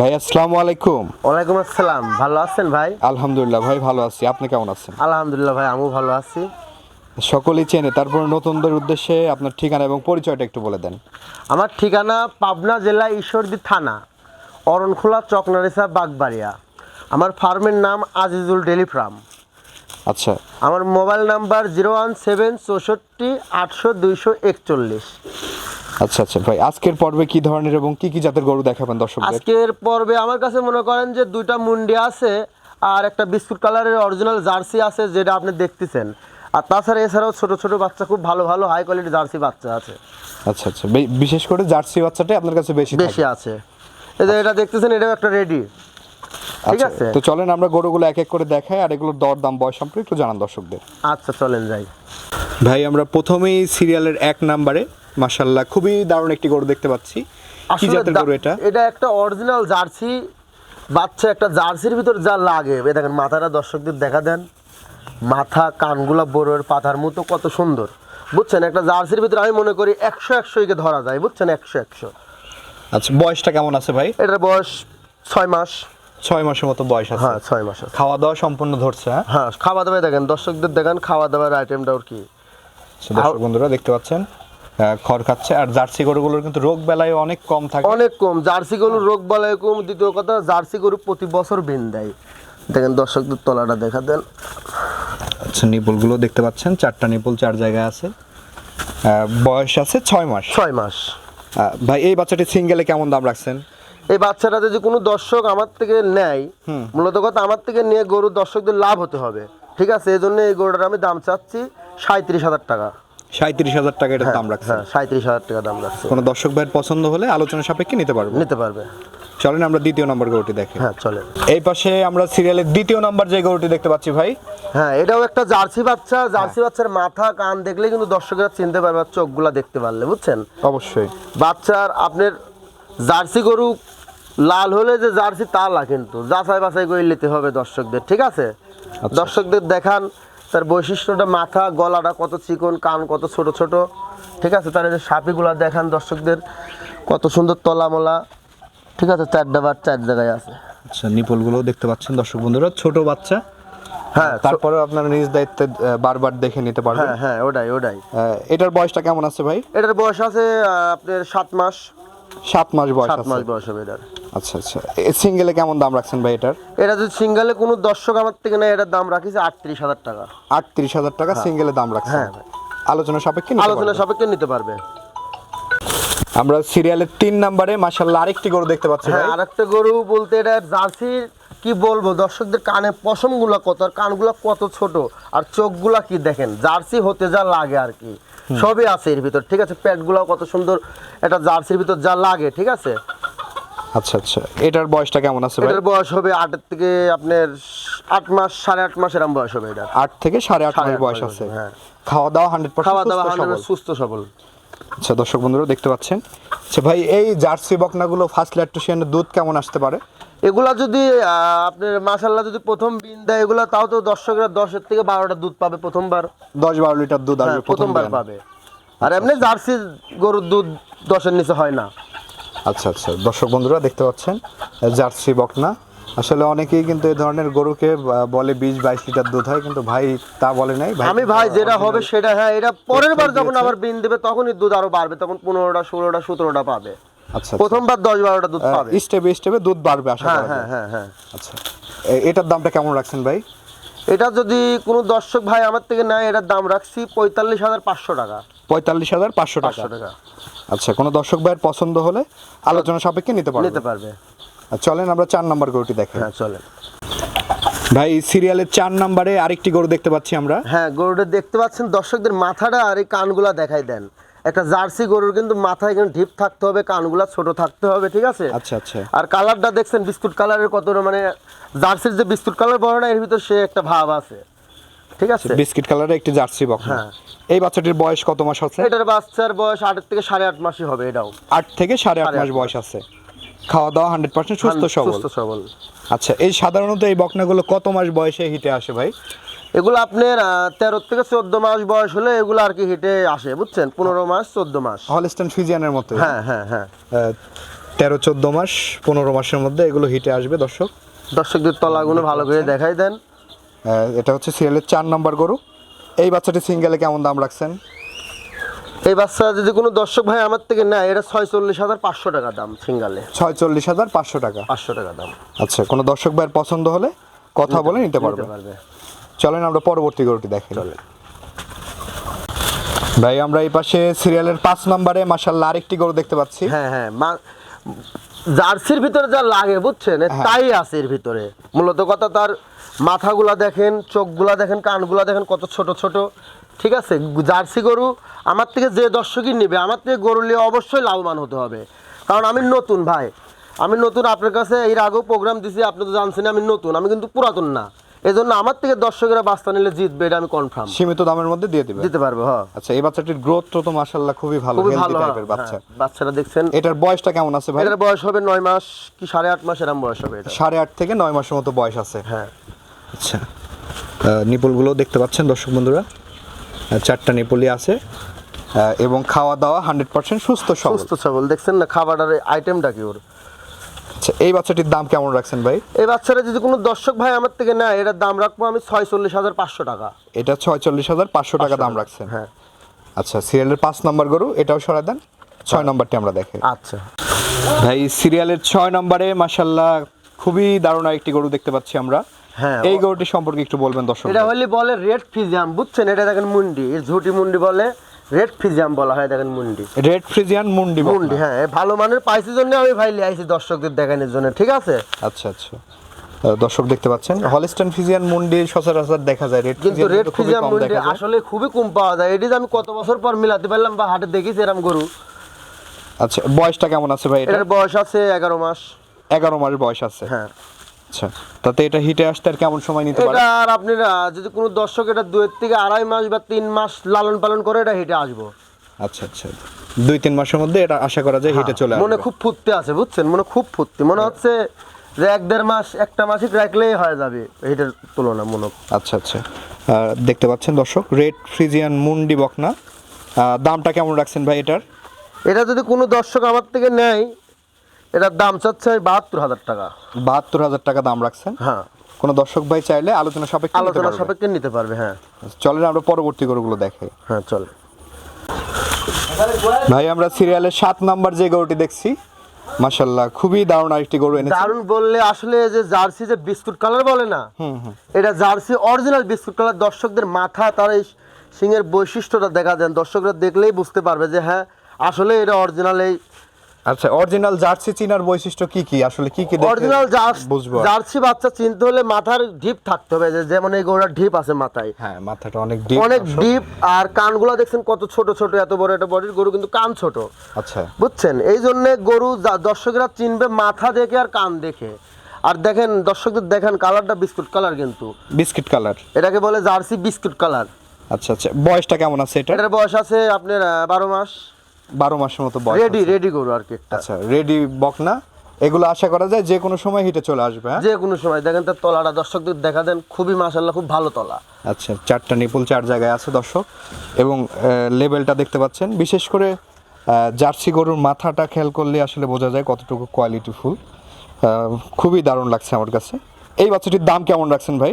ভাই আসসালামু আলাইকুম। ওয়ালাইকুম আসসালাম। ভালো আছেন ভাই? আলহামদুলিল্লাহ ভাই ভালো আছি। আপনি কেমন আছেন? আলহামদুলিল্লাহ ভাই আমিও ভালো আছি। সকলেই চেনে। তারপর নতুনদের উদ্দেশ্যে আপনার ঠিকানা এবং পরিচয়টা একটু বলে দেন। আমার ঠিকানা পাবনা জেলা ঈশ্বরদী থানা অরণখোলা চকনারিসা বাগবাড়িয়া। আমার ফার্মের নাম আজিজুল ডেলি ফার্ম আচ্ছা। আমার mobile number zero one seven চৌষট্টি আটশো দুইশো একচল্লিশ। আচ্ছা আচ্ছা। ভাই আজকের পর্বে কি ধরনের এবং কি কি জাতের গরু দেখাবেন দর্শক আজকের পর্বে আমার কাছে মনে করেন যে দুইটা মুন্ডি আছে আর একটা বিস্কুট কালারের অরিজিনাল জার্সি আছে যেটা আপনি দেখতেছেন। আর তাছাড়া এছাড়াও ছোট ছোট বাচ্চা খুব ভালো ভালো হাই কোয়ালিটি জার্সি বাচ্চা আছে। আচ্ছা আচ্ছা। বিশেষ করে জার্সি বাচ্চাটাই আপনার কাছে বেশি বেশি আছে। এই যে এটা দেখতেছেন এটাও একটা রেডি ঠিক আচ্ছা, আছে? তো চলেন আমরা গরুগুলো এক এক করে দেখাই আর এগুলোর দর দাম বয়স সম্পর্কে একটু জানান দর্শকদের। আচ্ছা চলেন যাই। ভাই আমরা প্রথমেই সিরিয়ালের এক নাম্বারে। মাশাল্লাহ খুবই দারুণ একটি গরু দেখতে পাচ্ছি। কি জাতের গরু এটা? এটা একটা অরিজিনাল জার্সি বাচ্চা একটা জার্সির ভিতর যা লাগে। এই দেখেন মাথাটা দর্শকদের দেখা দেন। মাথা কানগুলা বড়ের পাতার মতো কত সুন্দর। বুঝছেন একটা জার্সির ভিতরে আমি মনে করি একশো একশো একে ধরা যায়। বুঝছেন একশো একশো। আচ্ছা বয়সটা কেমন আছে ভাই? এটার বয়স ছয় মাস। ছয় মাসের মতো বয়স আছে। হ্যাঁ ছয় মাস খাওয়া দাওয়া সম্পূর্ণ ধরছে হ্যাঁ? হ্যাঁ খাওয়া দাওয়া দেখেন দর্শকদের দেখেন খাওয়া দাওয়ার আইটেমটা ওর কি। দর্শক বন্ধুরা দেখতে পাচ্ছেন খড় খাচ্ছে আর জার্সি গরুগুলোর কিন্তু রোগ বেলায় অনেক কম থাকে। অনেক কম। জার্সি গরুর রোগ বালাই কম। দ্বিতীয় কথা জার্সি গরু প্রতি বছর বিন দেয়। দেখেন দর্শকদের তলাটা দেখা দেন। আচ্ছা নিপুলগুলো দেখতে পাচ্ছেন চারটা নিপুল চার জায়গায় আছে। বয়স আছে ছয় মাস। ছয় মাস। ভাই এই বাচ্চাটি সিঙ্গেলে কেমন দাম রাখছেন? এই বাচ্চাটা যদি কোনো দর্শক আমার থেকে নেয় মূলত কথা আমার থেকে নিয়ে গরু দর্শকদের লাভ হতে হবে। ঠিক আছে এই জন্য এই গরুটার আমি দাম চাচ্ছি সাঁত্রিশ হাজার টাকা। সাঁত্রিশ হাজার টাকা এটার দাম রাখছেন। হ্যাঁ সাঁত্রিশ হাজার টাকা দাম রাখছে। কোনো দর্শক ভাইয়ের পছন্দ হলে আলোচনা সাপেক্ষে নিতে পারব। নিতে পারবে। চলেন আমরা দ্বিতীয় নম্বর গরুটি দেখি। হ্যাঁ চলে এই পাশে আমরা সিরিয়ালের দ্বিতীয় নম্বর যে গরুটি দেখতে পাচ্ছি ভাই। হ্যাঁ এটাও একটা জার্সি বাচ্চা। জার্সি বাচ্চার মাথা কান দেখলে কিন্তু দর্শকেরা চিনতে পারবে চোখগুলা দেখতে পারলে বুঝছেন? অবশ্যই। বাচ্চার আপনার জার্সি গরু লাল হলে যে জার্সি তা না কিন্তু। যাচাই বাছাই করে নিতে হবে দর্শকদের ঠিক আছে? দর্শকদের দেখান তার বৈশিষ্ট্যটা মাথা গলাটা কত চিকন কান কত ছোট ছোট। ঠিক আছে? তার যে সাপিগুলা দেখান দর্শকদের কত সুন্দর তলামলা। ঠিক আছে? চারটা বার চার জায়গায় আছে। আচ্ছা নিপুলগুলো দেখতে পাচ্ছেন দর্শক বন্ধুরা। ছোট বাচ্চা। হ্যাঁ তারপরে আপনারা নিজ দায়িত্বে বারবার দেখে নিতে পারবেন। হ্যাঁ হ্যাঁ ওটাই ওটাই। এটার বয়সটা কেমন আছে ভাই? এটার বয়স আছে আপনার সাত মাস। সাত মাস বয়স সাত মাস বয়স হবে এটার। আচ্ছা আচ্ছা। সিঙ্গেলে কেমন দাম রাখছেন ভাই এটার? এটা যদি সিঙ্গেলে কোনো দর্শক আমার থেকে নেয় এটার দাম রাখিছে আটত্রিশ হাজার টাকা। আটত্রিশ হাজার টাকা সিঙ্গেলে দাম রাখছেন? হ্যাঁ আলোচনা সাপেক্ষে আলোচনা। সাপেক্ষে নিতে পারবে। আমরা সিরিয়ালের তিন নম্বরে মাশাল্লাহ আরেকটি গরু দেখতে পাচ্ছি হ্যাঁ আরেকটা গরু বলতে এটা জার্সির কি বলব দর্শকদের কানে পশমগুলো কত আর কানগুলো কত ছোট আর চোখগুলা কি দেখেন? জার্সি হতে যা লাগে আর কি। সবই আছে এর ভিতর ঠিক আছে? প্যাটগুলো কত সুন্দর এটা জার্সির ভিতর যা লাগে ঠিক আছে? আচ্ছা আচ্ছা। এটার বয়সটা কেমন আছে এটার বয়স হবে আটের থেকে আপনার আট মাস সাড়ে আট মাস এরম বয়স হবে এটা আট থেকে সাড়ে আট মাস বয়স আছে। হ্যাঁ। খাওয়া দাওয়া হান্ড্রেড খাওয়া দাওয়া পার্সেন্ট 100% সুস্থ সবল। আচ্ছা দর্শক বন্ধুরা দেখতে পাচ্ছেন। আচ্ছা ভাই এই জার্সি বকনাগুলো ফার্স্ট ল্যাকটোশিয়ানের দুধ কেমন আসতে পারে? এগুলা যদি আপনার মাসাল্লাহ যদি প্রথম বিন দেয় এগুলা তাও তো দর্শকরা দশের থেকে বারোটা দুধ পাবে প্রথমবার। দশ বারো লিটার দুধ হ্যাঁ আসবে প্রথমবার পাবে। আর এমনি জার্সি গরুর দুধ দশের নিচে হয় না। আচ্ছা আচ্ছা। দর্শক বন্ধুরা দেখতে পাচ্ছেন জার্সি বকনা। আসলে অনেকেই কিন্তু এই ধরনের গরুকে বলে বিশ বাইশ লিটার দুধ হয় কিন্তু ভাই তা বলে নাই। আমি ভাই যেটা হবে সেটা হ্যাঁ এটা পরের বার যখন আবার বিন দেবে তখনই দুধ আরও বাড়বে তখন পনেরোটা ষোলোটা সতেরোটা পাবে। আচ্ছা প্রথমবার দশ বারোটা দুধ পাবে। স্টেপে স্টেপে দুধ বাড়বে আশা হ্যাঁ হ্যাঁ হ্যাঁ হ্যাঁ। আচ্ছা। এটার দামটা কেমন রাখছেন ভাই? এটা যদি কোনো দর্শক ভাই আমার থেকে নেয় এটার দাম রাখছি পঁয়তাল্লিশ হাজার পাঁচশো টাকা। পঁয়তাল্লিশ হাজার পাঁচশো টাকা। আচ্ছা কোনো দর্শক ভাইয়ের পছন্দ হলে আলোচনা সাপেক্ষে নিতে পারবেন নিতে পারবে। চলেন আমরা চার নম্বর গরুটি দেখেন হ্যাঁ চলেন। ভাই সিরিয়ালের চার নাম্বারে আরেকটি গরু দেখতে পাচ্ছি আমরা। হ্যাঁ গরুটা দেখতে পাচ্ছেন। দর্শকদের মাথাটা আর এই কানগুলা দেখাই দেন। একটা জার্সি গরুর কিন্তু মাথা এখানে ঢিপ থাকতে হবে কানগুলা ছোট থাকতে হবে ঠিক আছে? আচ্ছা আচ্ছা। আর কালারটা দেখছেন বিস্কুট কালারের কত মানে জার্সির যে বিস্কুট কালার বড় না এর ভিতর সে একটা ভাব আছে। ঠিক আছে? বিস্কিট কালারের একটি জার্সি বকনা হ্যাঁ। এই বাচ্চাটির বয়স কত মাস আছে? এটার বাচ্চার বয়স আটের থেকে সাড়ে আট মাসই হবে এটাও। আট থেকে সাড়ে আট সাড়ে আট মাস বয়স আছে। খাওয়া দাওয়া হান্ড্রেড পার্সেন্ট সুস্থ সবল। সুস্থ সবল। আচ্ছা এই সাধারণত এই বকনাগুলো কত মাস বয়সে হিটে আসে ভাই? এগুলো আপনার তেরো থেকে চোদ্দ মাস বয়স হলে এগুলো আর কি হেঁটে আসে বুঝছেন? পনেরো মাস চোদ্দ মাস। হলস্টেন ফিজিয়ানের মতো। হ্যাঁ হ্যাঁ হ্যাঁ। তেরো চোদ্দ মাস পনেরো মাসের মধ্যে এগুলো হিটে আসবে দর্শক। দর্শকদের তলাগুলো ভালো করে দেখাই দেন। এটা হচ্ছে সিরিয়ালের চার নাম্বার গরু। এই বাচ্চাটি সিঙ্গেলে কেমন দাম রাখছেন? এই বাচ্চা যদি কোনো দর্শক ভাই আমার থেকে নেয় এটা ছয়চল্লিশ হাজার পাঁচশো টাকা দাম সিঙ্গালে ছয়চল্লিশ হাজার পাঁচশো টাকা। পাঁচশো টাকা দাম। আচ্ছা কোনো দর্শক ভাইয়ের পছন্দ হলে কথা বলে নিতে পারবে। চলেন আমরা পরবর্তী গরুটি দেখি চলেন। ভাই আমরা এই পাশে সিরিয়ালের পাঁচ নম্বরে মাসাল্লাহ আরেকটি গরু দেখতে পাচ্ছি। হ্যাঁ হ্যাঁ মা- জার্সির ভিতরে যা লাগে বুঝছেন? হ্যাঁ। তাই আছে এর ভিতরে। মূলত কথা তার মাথাগুলা দেখেন চোখগুলা দেখেন কানগুলা দেখেন কত ছোট ছোট। ঠিক আছে? জার্সি গরু আমার থেকে যে দর্শকই নেবে আমার থেকে গরু নিয়ে অবশ্যই লাভবান হতে হবে। কারণ আমি নতুন ভাই। আমি নতুন আপনার কাছে এর আগেও প্রোগ্রাম দিছি আপনি তো জানছেন আমি নতুন আমি কিন্তু পুরাতন না। এই জন্য আমার থেকে দর্শকেরা বাস্তা নিলে জিতবে এটা আমি কনফার্ম সীমিত দামের মধ্যে দিয়ে দিবে। দিতে পারব হ্যাঁ। আচ্ছা এই বাচ্চাটির গ্রোথ তো খুবই ভালো হেলদি ভালো হ্যাঁ, টাইপের বাচ্চা। হ্যাঁ, বাচ্চারা দেখছেন। এটার বয়সটা কেমন আছে ভাই? এটার বয়স হবে নয় মাস কি সাড়ে আট মাস এরম বয়স হবে এটা। সাড়ে আট থেকে নয় মাসের মতো বয়স আছে। হ্যাঁ। আচ্ছা নিপুলগুলো দেখতে পাচ্ছেন দর্শক বন্ধুরা। চারটা নিপুলই আছে এবং খাওয়া দাওয়া হান্ড্রেড পার্সেন্ট সুস্থ সবল। সুস্থ সবল। দেখছেন না খাবারের আইটেমটা কি ওর? আচ্ছা এই বাচ্চাটির দাম কেমন রাখছেন ভাই? এই বাচ্চারা যদি কোনো দর্শক ভাই আমার থেকে নেয় এটার দাম রাখব আমি ছয়চল্লিশ হাজার পাঁচশো টাকা। এটা ছয়চল্লিশ হাজার পাঁচশো টাকা দাম রাখছেন? হ্যাঁ। আচ্ছা সিরিয়ালের পাঁচ নম্বর গরু এটাও সরাই দেন। ছয় নম্বরটি আমরা দেখি। আচ্ছা। ভাই সিরিয়ালের ছয় নম্বরে মাসাল্লাহ খুবই দারুণ একটি গরু দেখতে পাচ্ছি আমরা। হ্যাঁ, এই গরুটি সম্পর্কে একটু বলবেন দর্শক এটা হলে বলে রেড ফিজিয়াম বুঝছেন? এটা দেখেন মুন্ডি এর ঝুটি মুন্ডি বলে। রেড ফিজিয়াম বলা হয় দেখেন মুন্ডি। রেড ফ্রিজিয়ান মুন্ডি মুন্ডি হ্যাঁ। ভালো মানের পাইছি জন্য আমি ভাই লিয়ে আইছি দর্শকদের দেখানোর জন্য ঠিক আছে? আচ্ছা আচ্ছা। দর্শক দেখতে পাচ্ছেন হলিস্টান ফিজিয়ান মুন্ডি সচরাচর দেখা যায় রেড কিন্তু রেড ফিজিয়াম মুন্ডি আসলে খুবই কম পাওয়া যায়। এটি আমি কত বছর পর মিলাতে পারলাম বা হাটে দেখিছি এরম গরু। আচ্ছা বয়সটা কেমন আছে ভাই এটা? এটার বয়স আছে এগারো মাস। এগারো মাস বয়স আছে। হ্যাঁ। আচ্ছা তাতে এটা হিটে আসতে আর কেমন সময় নিতে পারে? এটা আর আপনারা যদি কোনো দর্শক এটা দুয়ের থেকে আড়াই মাস বা তিন মাস লালন পালন করে এটা হেঁটে আসব। আচ্ছা আচ্ছা। দুই তিন মাসের মধ্যে এটা আশা করা যায় হিটে চলে হ্যাঁ, মনে খুব ফুটতে আছে বুঝছেন? মনে খুব ফুটতে মনে হচ্ছে যে এক দেড় মাস একটা মাসিক রাখলেই হয়ে যাবে এটার তুলনা মনে আচ্ছা আচ্ছা। দেখতে পাচ্ছেন দর্শক রেড ফ্রিজিয়ান মুন্ডি বকনা। দামটা কেমন রাখছেন ভাই এটার? এটা যদি কোনো দর্শক আমার থেকে নেয় এটার দাম চাচ্ছে বাহাত্তর হাজার টাকা। বাহাত্তর হাজার টাকা দাম রাখছেন? হ্যাঁ। কোনো দর্শক ভাই চাইলে আলোচনা সাপেক্ষে আলোচনা। সাপেক্ষে নিতে পারবে হ্যাঁ। চলেন আমরা পরবর্তী গরুগুলো দেখে। হ্যাঁ চলে। ভাই আমরা সিরিয়ালের সাত নাম্বার যে গরুটি দেখছি মাশাল্লাহ খুবই দারুণ আরেকটি গরু এনেছি। দারুণ বললে আসলে যে জার্সি যে বিস্কুট কালার বলে না এটা জার্সি অরিজিনাল বিস্কুট কালার দর্শকদের মাথা তার এই সিংয়ের বৈশিষ্ট্যটা দেখা দেন দর্শকরা দেখলেই বুঝতে পারবে যে হ্যাঁ আসলে এটা অরিজিনাল এই আচ্ছা অরিজিনাল জার্সি চিনার বৈশিষ্ট্য কি কি? আসলে কি কি অরিজিনাল বুঝব? জার্সি বাচ্চা চিনতে হলে মাথার ঢিপ থাকতে হবে যে যেমন এই গরুটার ঢিপ আছে মাথায়। হ্যাঁ মাথাটা অনেক ডিপ অনেক ডিপ আর কানগুলো দেখছেন কত ছোট ছোট এত বড় একটা বডির গরু কিন্তু কান ছোট। আচ্ছা। বুঝছেন? এই জন্য গরু দর্শকরা চিনবে মাথা দেখে আর কান দেখে। আর দেখেন দর্শকদের দেখেন কালারটা বিস্কুট কালার কিন্তু। Biscuit colour. এটাকে বলে জার্সি বিস্কুট কালার। আচ্ছা আচ্ছা। বয়সটা কেমন আছে এটা এটার বয়স আছে আপনার বারো মাস। বারো মাসের মতো বয়স রেডি রেডি গরু আর কি একটা। আচ্ছা রেডি বকনা এগুলো আশা করা যায় যে কোনো সময় হিটে চলে আসবে হ্যাঁ? যে কোনো সময়। দেখেন তার তলাটা দর্শকদের দেখা দেন খুবই মাসাল্লাহ খুব ভালো তলা। আচ্ছা চারটা নিপুল চার জায়গায় আছে দর্শক। এবং লেভেলটা দেখতে পাচ্ছেন। বিশেষ করে জার্সি গরুর মাথাটা খেয়াল করলে আসলে বোঝা যায় কতটুকু কোয়ালিটিফুল খুবই দারুণ লাগছে আমার কাছে। এই বাচ্চাটির দাম কেমন রাখছেন ভাই?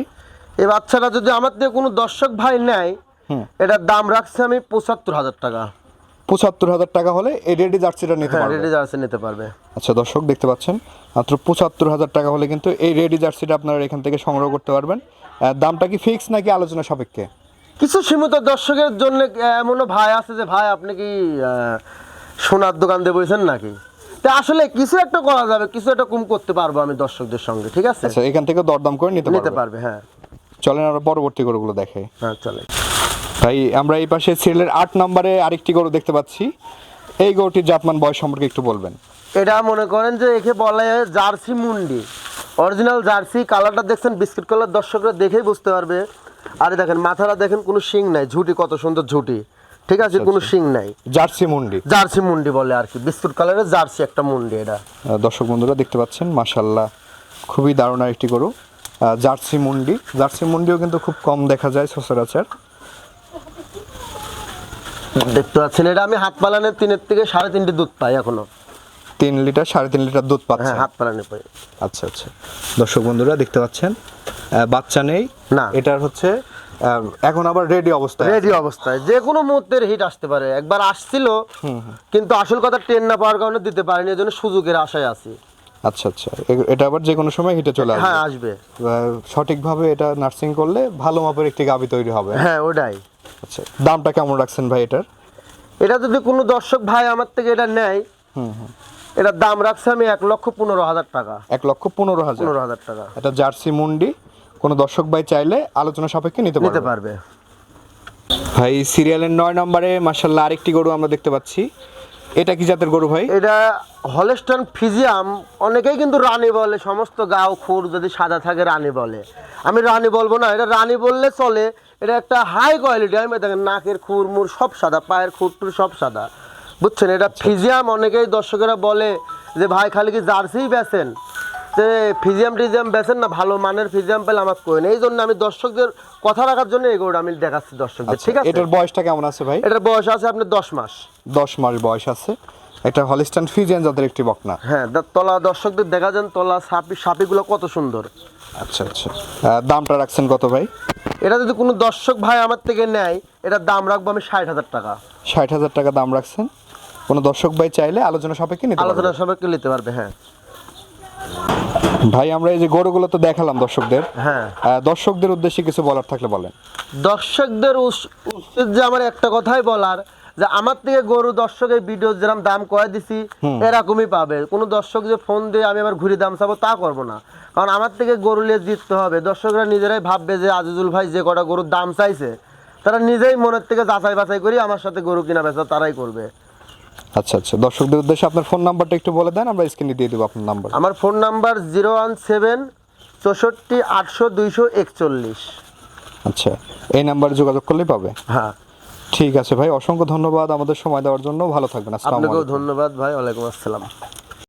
এই বাচ্চাটা যদি আমার দিয়ে কোনো দর্শক ভাই নেয় এটার দাম রাখছে আমি পঁচাত্তর হাজার টাকা। পঁচাত্তর হাজার টাকা হলে এই রেডি জার্সিটা নিতে হ্যাঁ পারবে। রেডি জার্সি নিতে পারবে। আচ্ছা দর্শক দেখতে পাচ্ছেন? মাত্র পঁচাত্তর হাজার টাকা হলে কিন্তু এই রেডি জার্সিটা আপনারা এখান থেকে সংগ্রহ করতে পারবেন। দামটা কি ফিক্স নাকি আলোচনা সাপেক্ষে? কিছু সীমিত দর্শকের জন্য এমনও ভাই আছে যে ভাই আপনি কি সোনার দোকান দিয়ে বলছেন নাকি? তা আসলে কিছু একটা করা যাবে কিছু একটা কম করতে পারব আমি দর্শকদের সঙ্গে ঠিক আছে? আচ্ছা এখান থেকে দরদাম করে নিতে নিতে পারবে। হ্যাঁ। চলেন আমরা পরবর্তী করে গরুগুলো দেখাই। হ্যাঁ চলে ভাই আমরা এই পাশে সিরিয়ালের আট নম্বরে আরেকটি গরু দেখতে পাচ্ছি। এই গরুটির জাতমান বয়স সম্পর্কে একটু বলবেন। এটা মনে করেন যে একে বলে জার্সি মুন্ডি। অরিজিনাল জার্সি কালারটা দেখছেন বিস্কিট কালার দর্শকরা দেখেই বুঝতে পারবে। আরে দেখেন মাথাটা দেখেন কোনো শিং নাই। ঝুটি কত সুন্দর ঝুটি। ঠিক আছে কোনো শিং নাই। জার্সি মুন্ডি। জার্সি মুন্ডি বলে আর কি। বিস্কুট কালারের জার্সি একটা মুন্ডি এটা। দর্শক বন্ধুরা দেখতে পাচ্ছেন মাশাল্লাহ খুবই দারুণ আরেকটি গরু। জার্সি মুন্ডি। জার্সি মুন্ডিও কিন্তু খুব কম দেখা যায় সচরাচর। দেখতে পাচ্ছেন এটা আমি হাত পালানের তিনের থেকে সাড়ে তিনটে দুধ পাই এখনও। তিন লিটার সাড়ে তিন লিটার দুধ পাচ্ছে হ্যাঁ হাত পালানি পাই। আচ্ছা আচ্ছা। দর্শক বন্ধুরা দেখতে পাচ্ছেন? বাচ্চা নেই। না। এটার হচ্ছে এখন আবার রেডি অবস্থায় রেডি অবস্থায়। যে কোনো মুহূর্তের হিট আসতে পারে। একবার আসছিল কিন্তু আসল কথা ট্রেন না পাওয়ার কারণে দিতে পারিনি এই জন্য সুযোগের আশায় আছি। আচ্ছা আচ্ছা। এটা আবার যে কোনো সময় হিটে চলে আসবে। হ্যাঁ আসবে। সঠিকভাবে এটা নার্সিং করলে ভালো মাপের একটি গাভি তৈরি হবে। হ্যাঁ ওটাই। আচ্ছা দামটা কেমন রাখছেন ভাই এটার? এটা যদি কোনো দর্শক ভাই আমার থেকে এটা নেয় এটার দাম রাখছে আমি এক লক্ষ পনেরো হাজার টাকা। এক লক্ষ পনেরো হাজার। পনেরো হাজার টাকা। এটা জার্সি মুন্ডি। কোনো দর্শক ভাই চাইলে আলোচনা সাপেক্ষে নিতে নিতে পারবে। পারবে। ভাই সিরিয়ালের নয় নম্বরে মার্শাল্লাহ আরেকটি গরু আমরা দেখতে পাচ্ছি। এটা কি জাতের গরু ভাই? এটা হলেস্টন ফিজিয়াম। অনেকেই কিন্তু রানী বলে সমস্ত গাও খুর যদি সাদা থাকে রানী বলে। আমি রানী বলব না এটা রানী বললে চলে। এটা একটা হাই কোয়ালিটি আমি দেখেন নাকের খুর মুর সব সাদা পায়ের খুর টুর সব সাদা। বুঝছেন? এটা ফিজিয়াম অনেকেই দর্শকেরা বলে যে ভাই খালি কি জার্সিই বেচেন? যে ফিজিয়াম টিজিয়াম বেছেন না ভালো মানের ফিজিয়াম পেলে আমার কোয়েন এই জন্য আমি দর্শকদের কথা রাখার জন্য এই গরুটা আমি দেখাচ্ছি দর্শকদের। ঠিক আছে? আচ্ছা, এটার বয়সটা কেমন আছে ভাই? এটার বয়স আছে আপনার দশ মাস। দশ মাস বয়স আছে। একটা হলিস্টান ফিজিয়ান জাতের একটি বকনা। হ্যাঁ তলা দর্শকদের দেখা যান তলা সাপি সাপিগুলো কত সুন্দর। আচ্ছা আচ্ছা। দামটা রাখছেন কত ভাই? এটা যদি কোনো দর্শক ভাই আমার থেকে নেয় এটার দাম রাখব আমি ষাট হাজার টাকা। ষাট হাজার টাকা দাম রাখছেন। কোনো দর্শক ভাই চাইলে আলোচনা সাপেক্ষে নিতে আলোচনা সবাইকে নিতে পারবে হ্যাঁ। ভাই আমরা এই যে গরুগুলো তো দেখালাম দর্শকদের। হ্যাঁ। দর্শকদের উদ্দেশ্যে কিছু বলার থাকলে বলেন। দর্শকদের উস- উচিত যে আমার একটা কথাই বলার যে আমার থেকে গরু দর্শক এই ভিডিও যেরকম দাম কয়ে দিছি এরকমই পাবে। কোনো দর্শক যে ফোন দিয়ে আমি আবার ঘুরে দাম চাবো তা করব না। কারণ আমার থেকে গরু নিয়ে জিততে হবে। দর্শকরা নিজেরাই ভাববে যে আজিজুল ভাই যে কটা গরুর দাম চাইছে তারা নিজেই মনের থেকে যাচাই বাছাই করি আমার সাথে গরু কিনা বেচা তারাই করবে। আচ্ছা আচ্ছা। দর্শকদের উদ্দেশ্যে আপনার ফোন নাম্বারটা একটু বলে দেন আমরা স্ক্রিনে দিয়ে দেবো আপনার নাম্বার। আমার phone number zero one seven চৌষট্টি আটশো দুইশো একচল্লিশ। আচ্ছা এই নাম্বারে যোগাযোগ করলেই পাবে? হ্যাঁ। ঠিক আছে ভাই অসংখ্য ধন্যবাদ আমাদের সময় দেওয়ার জন্য। ভালো থাকবেন আসসালামু আলাইকুম। ধন্যবাদ ভাই ওয়ালাইকুম আসসালাম।